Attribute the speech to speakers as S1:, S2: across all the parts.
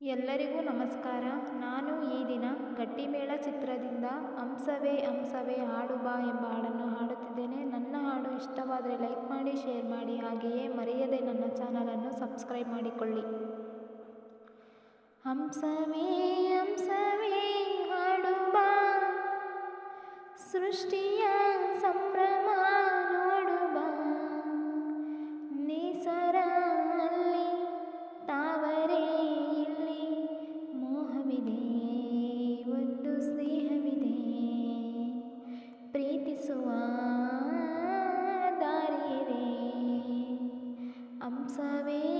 S1: ಎಲ್ಲರಿಗೂ ನಮಸ್ಕಾರ. ನಾನು ಈ ದಿನ ಗಟ್ಟಿಮೇಳ ಚಿತ್ರದಿಂದ ಹಂಸವೇ ಹಂಸವೇ ಹಾಡು ಬಾ ಎಂಬ ಹಾಡನ್ನು ಹಾಡುತ್ತಿದ್ದೇನೆ. ನನ್ನ ಹಾಡು ಇಷ್ಟವಾದರೆ ಲೈಕ್ ಮಾಡಿ, ಶೇರ್ ಮಾಡಿ, ಹಾಗೆಯೇ ಮರೆಯದೆ ನನ್ನ ಚಾನಲನ್ನು ಸಬ್ಸ್ಕ್ರೈಬ್ ಮಾಡಿಕೊಳ್ಳಿ. ಹಂಸವೇ ಹಂಸವೇ ಹಾಡು ಬಾ. ಸೃಷ್ಟಿಯ ಸಂಭ್ರಮ ಹಂಸವೇ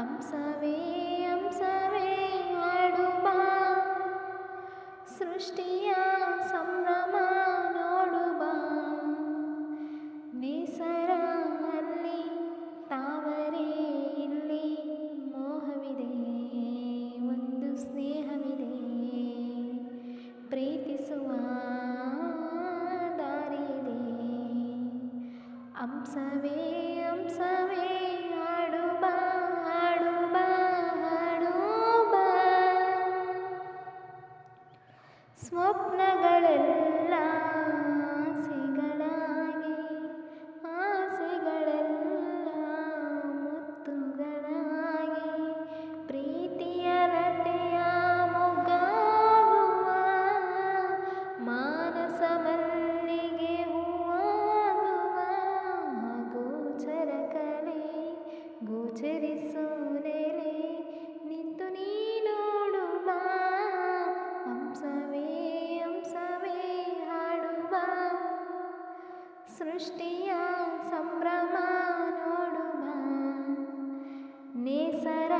S1: ಹಂಸವೇ ಹಂಸವೇ ಬಾ ಸೃಷ್ಟಿಯ ಸಂಭ್ರಮ ನೋಡು ಬಾ ನೇಸರ ಅಲ್ಲಿ, ತಾವರೆ ಇಲ್ಲಿ ಮೋಹವಿದೆ, ಒಂದು ಸ್ನೇಹವಿದೆ. ಪ್ರೀತಿಸುವ ಹಂಸವೇ ಹಂಸವೇ ಸ್ವಪ್ನಗಳೆಲ್ಲ ಆಸೆಗಳಾಗಿ ಆಸೆಗಳೆಲ್ಲ ಮುತ್ತುಗಳಾಗಿ, ಪ್ರೀತಿಯ ರತೆಯ ಮೊಗ್ಗಾಗುವ ಮಾನಸ ಮಲ್ಲಿಗೆ ಹೂವಾಗುವ ಗೋಚರ ಕಲೆ ಗೋಚರಿಸು ನೆಲೆ, ನಿಂತು ನೀ ನೋಡು ಸೃಷ್ಟಿಯ ಸಂಭ್ರಮ ನೋಡುವ ನೇಸರ